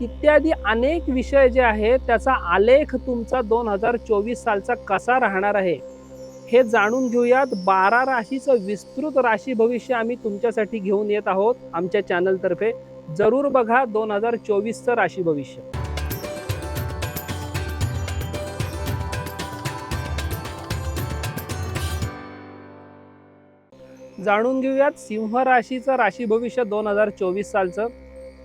इत्यादी अनेक विषय जे आहेत त्याचा आलेख तुमचा दोन हजार चोवीस सालचा कसा राहणार आहे हे जाणून घेऊयात. बारा राशीचं विस्तृत राशी भविष्य आम्ही तुमच्यासाठी घेऊन येत आहोत आमच्या चॅनलतर्फे. जरूर बघा दोन हजार चोवीसचं राशी भविष्य. जाणून घेऊयात सिंह राशीचं राशी भविष्य दोन हजार चोवीस सालचं.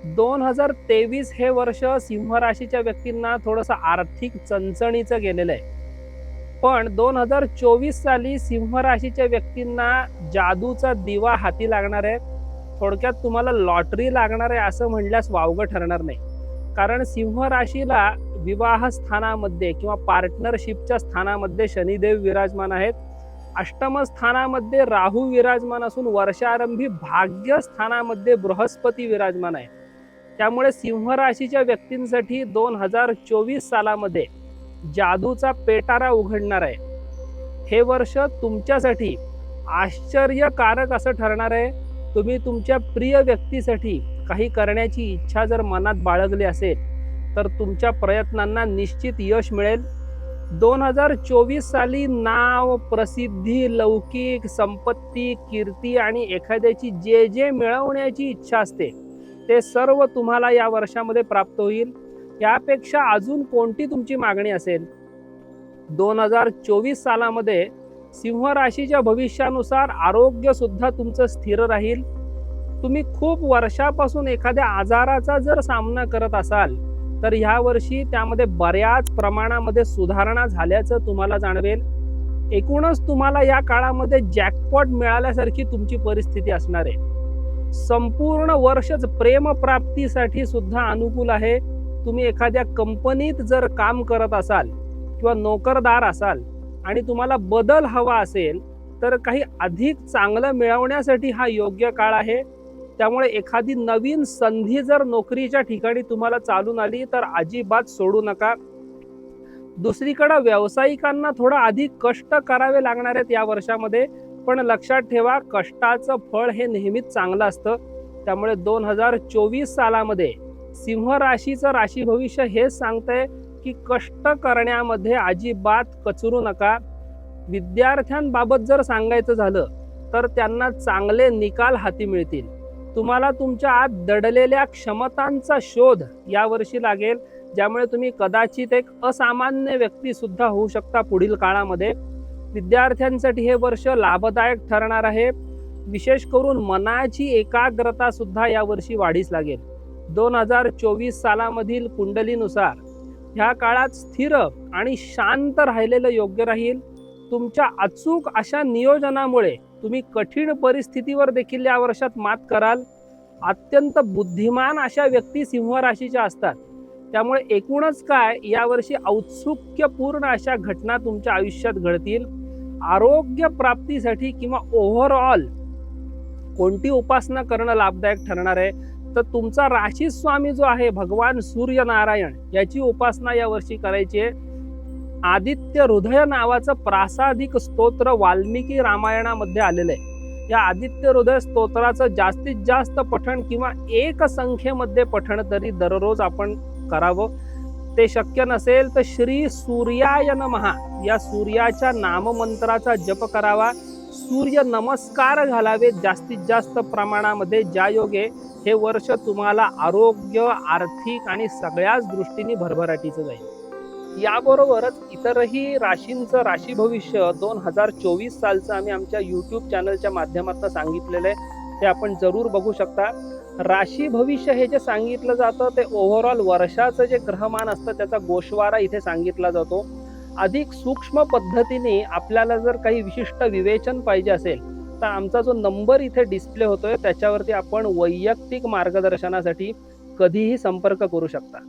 दोन हजार तेवीस हे वर्ष सिंह राशीच्या व्यक्तींना थोडंसं आर्थिक चणचणीचं गेलेलं आहे. पण दोन हजार चोवीस साली सिंह राशीच्या व्यक्तींना जादूचा दिवा हाती लागणार आहे. थोडक्यात तुम्हाला लॉटरी लागणार आहे असं म्हणल्यास वावगं ठरणार नाही. कारण सिंह राशीला विवाह स्थानामध्ये किंवा पार्टनरशिपच्या स्थानामध्ये शनिदेव विराजमान आहेत. अष्टम स्थानामध्ये राहू विराजमान असून वर्षारंभी भाग्य स्थानामध्ये बृहस्पती विराजमान आहे. त्यामुळे सिंह राशीच्या व्यक्तींसाठी दोन हजार चोवीस सालामध्ये जादूचा पेटारा उघडणार आहे. हे वर्ष तुमच्यासाठी आश्चर्यकारक असं ठरणार आहे. तुम्ही तुमच्या प्रिय व्यक्तीसाठी काही करण्याची इच्छा जर मनात बाळगली असेल तर तुमच्या प्रयत्नांना निश्चित यश मिळेल. दोन हजार चोवीस साली नाव प्रसिद्धी लौकिक संपत्ती कीर्ती आणि एखाद्याची जे जे मिळवण्याची इच्छा असते ते सर्व तुम्हाला या वर्षामध्ये प्राप्त होईल. यापेक्षा अजून कोणती तुमची मागणी असेल? दोन हजार चोवीस सालामध्ये सिंह राशीच्या भविष्यानुसार आरोग्य सुद्धा तुमचं स्थिर राहील. तुम्ही खूप वर्षापासून एखाद्या आजाराचा जर सामना करत असाल तर ह्या वर्षी त्यामध्ये बऱ्याच प्रमाणामध्ये सुधारणा झाल्याचं तुम्हाला जाणवेल. एकूणच तुम्हाला या काळामध्ये जॅकपॉट मिळाल्यासारखी तुमची परिस्थिती असणार आहे. संपूर्ण वर्षच प्रेमप्राप्तीसाठी सुद्धा अनुकूल आहे. तुम्ही एखाद्या कंपनीत जर काम करत असाल किंवा नोकरदार असाल आणि तुम्हाला बदल हवा असेल तर काही अधिक चांगलं मिळवण्यासाठी हा योग्य काळ आहे. त्यामुळे एखादी नवीन संधी जर नोकरीच्या ठिकाणी तुम्हाला चालून आली तर अजिबात सोडू नका. दुसरीकडं व्यावसायिकांना थोडं अधिक कष्ट करावे लागणार आहेत या वर्षामध्ये. पण लक्षात ठेवा कष्टाचं फळ हे नेहमीच चांगलं असतं. त्यामुळे दोन हजार चोवीस सालामध्ये सिंह राशीचं राशी भविष्य हेच सांगतंय की कष्ट करण्यामध्ये अजिबात कचरू नका. विद्यार्थ्यांबाबत जर सांगायचं झालं तर त्यांना चांगले निकाल हाती मिळतील. तुम्हाला तुमच्या आत दडलेल्या क्षमतांचा शोध यावर्षी लागेल ज्यामुळे तुम्ही कदाचित एक असामान्य व्यक्तीसुद्धा होऊ शकता पुढील काळामध्ये. विद्यार्थ्यांसाठी हे वर्ष लाभदायक ठरणार आहे. विशेष करून मनाची एकाग्रता सुद्धा यावर्षी वाढीस लागेल. दोन हजार चोवीस सालामधील कुंडलीनुसार ह्या काळात स्थिर आणि शांत राहिलेलं योग्य राहील. तुमच्या अचूक अशा नियोजनामुळे तुम्ही कठीण परिस्थितीवर देखील या वर्षात मात कराल. अत्यंत बुद्धिमान अशा व्यक्ती सिंह राशीच्या असतात. त्यामुळे एकूणच काय यावर्षी औत्सुक्यपूर्ण अशा घटना तुमच्या आयुष्यात घडतील. आरोग्य प्राप्तीसाठी किंवा ओव्हरऑल कोणती उपासना करणं लाभदायक ठरणार आहे? तर तुमचा राशी स्वामी जो आहे भगवान सूर्यनारायण याची उपासना या वर्षी करायची आहे. आदित्य हृदय नावाचं प्रासादिक स्तोत्र वाल्मिकी रामायणामध्ये आलेलं आहे. या आदित्य हृदय स्तोत्राचं जास्तीत जास्त पठण किंवा एक संख्येमध्ये पठण तरी दररोज आपण करावं. ते शक्य नसेल तर श्री सूर्याय नमहा या सूर्याच्या नाममंत्राचा जप करावा. सूर्य नमस्कार घालावे जास्तीत जास्त प्रमाणामध्ये ज्या योगे. हे वर्ष तुम्हाला आरोग्य आर्थिक आणि सगळ्याच दृष्टीने भरभराटीचं जाईल. याबरोबरच इतरही राशींचं राशी भविष्य दोन हजार चोवीस सालचं आम्ही आमच्या यूट्यूब चॅनलच्या माध्यमातून सांगितलेलं आहे. ते आपण जरूर बघू शकता. राशी भविष्य हे जे सांगितलं जातं ते ओव्हरऑल वर्षाचं जे ग्रहमान असतं त्याचा गोषवारा इथे सांगितला जातो. अधिक सूक्ष्म पद्धतीने आपल्याला जर काही विशिष्ट विवेचन पाहिजे असेल तर आमचा जो नंबर इथे डिस्प्ले होतोय त्याच्यावरती आपण वैयक्तिक मार्गदर्शनासाठी कधीही संपर्क करू शकता.